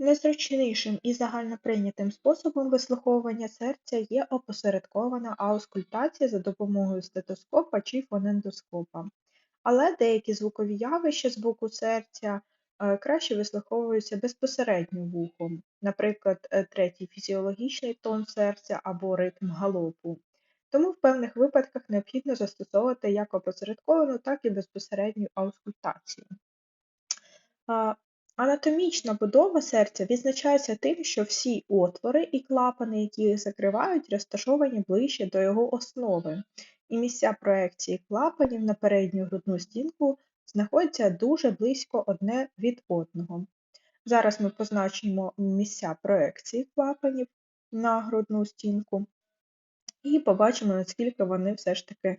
Найзручнішим і загальноприйнятим способом вислуховування серця є опосередкована аускультація за допомогою стетоскопа чи фонендоскопа. Але деякі звукові явища з боку серця е, краще вислуховуються безпосередньо вухом, наприклад, е, третій фізіологічний тон серця або ритм галопу. Тому в певних випадках необхідно застосовувати як опосередковану, так і безпосередню аускультацію. Анатомічна будова серця відзначається тим, що всі отвори і клапани, які їх закривають, розташовані ближче до його основи, і місця проекції клапанів на передню грудну стінку знаходяться дуже близько одне від одного. Зараз ми позначимо місця проекції клапанів на грудну стінку і побачимо, наскільки вони все ж таки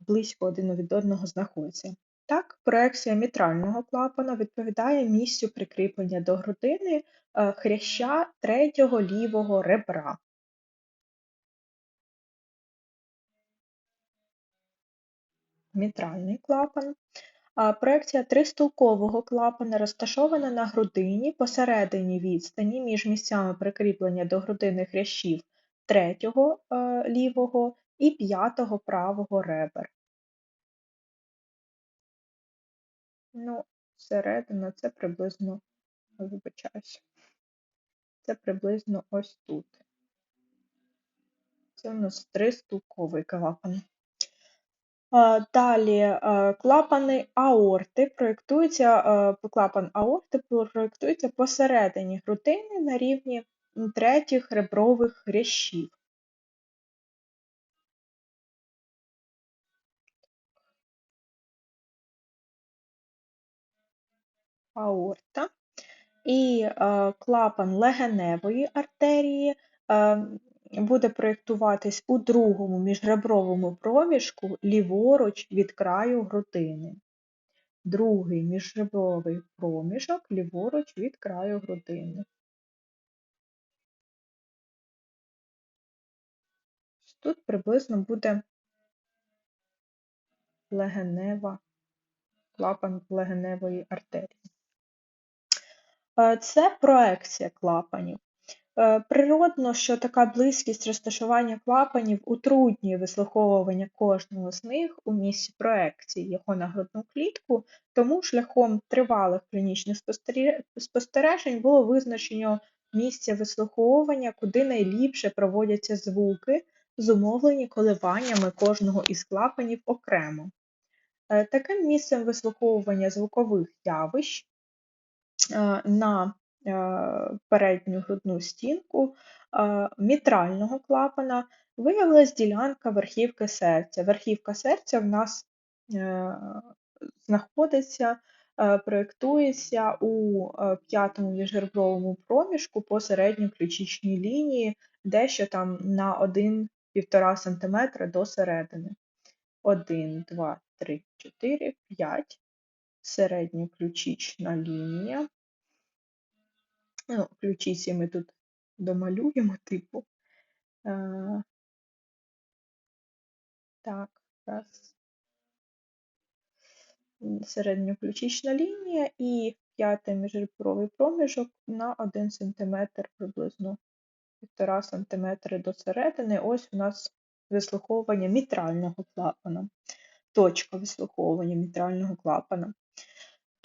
близько один від одного знаходяться. Так, проекція мітрального клапана відповідає місцю прикріплення до грудини е, хряща третього лівого ребра. Мітральний клапан. Проекція тристулкового клапана розташована на грудині посередині відстані між місцями прикріплення до грудини хрящів третього е, лівого і п'ятого правого ребер. Ну, середина це приблизно, вибачаюся, це приблизно ось тут. Це у нас тристулковий клапан. Далі клапани аорти проєктуються, клапан аорти проєктується посередині грудини на рівні третіх ребрових хрящів. Аорта і е, клапан легеневої артерії е, буде проєктуватись у другому міжребровому проміжку ліворуч від краю грудини. Другий міжребровий проміжок ліворуч від краю грудини. Тут приблизно буде легенева, клапан легеневої артерії. Е, це проекція клапанів. Е, природно, що така близькість розташування клапанів утруднює вислуховування кожного з них у місці проекції його на грудну клітку, тому шляхом тривалих клінічних спостережень було визначено місце вислуховування, куди найліпше проводяться звуки, зумовлені коливаннями кожного із клапанів окремо. Е, таким місцем вислуховування звукових явищ на е, передню грудну стінку мітрального клапана виявилась ділянка верхівки серця. Верхівка серця в нас знаходиться, проєктується у п'ятому міжребровому проміжку по середньоключичній лінії, дещо там на 1 1,5 см до середини. 1, 2, 3, 4, 5. Середньоключична лінія. Ну, ключиці ми тут домалюємо, типу. А, так, раз. Середньоключична лінія і п'ятий міжребровий проміжок на 1 см приблизно 1,5 см до середини. Ось у нас вислуховування мітрального клапана. Точка вислуховування мітрального клапана.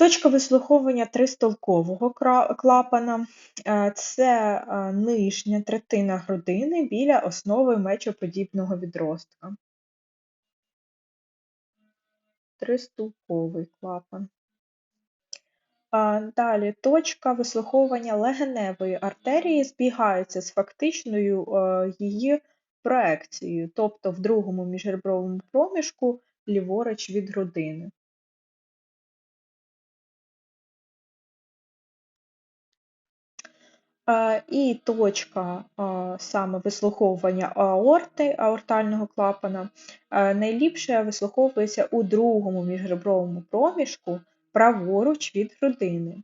Точка вислуховування тристолкового клапана е, це е, нижня третина грудини біля основи мечоподібного відростка. Тристолковий клапан. Далі точка вислуховування легеневої артерії збігається з фактичною е, її проекцією, тобто в другому міжребровому проміжку ліворуч від грудини. І точка саме вислуховування аорти, аортального клапана найліпше вислуховується у другому міжребровому проміжку праворуч від грудини.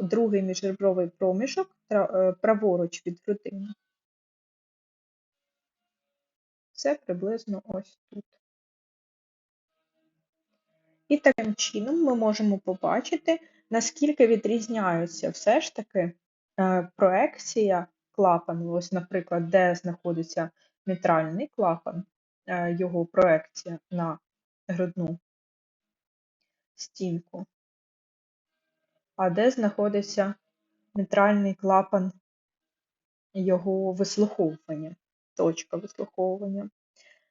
Другий міжребровий проміжок е, праворуч від грудини. Це приблизно ось тут. І таким чином ми можемо побачити, наскільки відрізняються все ж таки е, проекція клапану. Ось, наприклад, де знаходиться мітральний клапан, е, його проекція на грудну стінку, а де знаходиться мітральний клапан його вислуховування, точка вислуховування.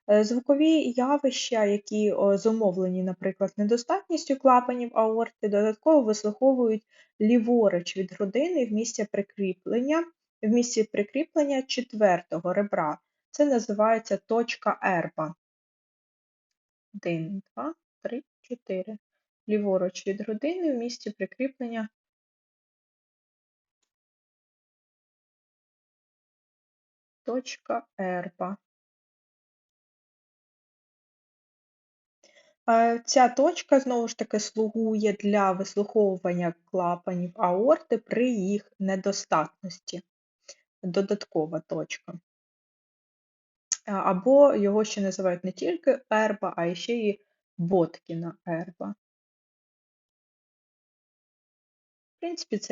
Е, звукові явища, які зумовлені, наприклад, недостатністю клапанів аорти, додатково вислуховують ліворуч від грудини в місці прикріплення, в місці прикріплення четвертого ребра. Це називається точка ерба. 1, 2, 3, 4. Ліворуч від грудини в місці прикріплення точка ерба. Ця точка, знову ж таки, слугує для вислуховування клапанів аорти при їх недостатності. Додаткова точка. Або його ще називають не тільки ерба, а ще і Боткіна ерба. В принципі, це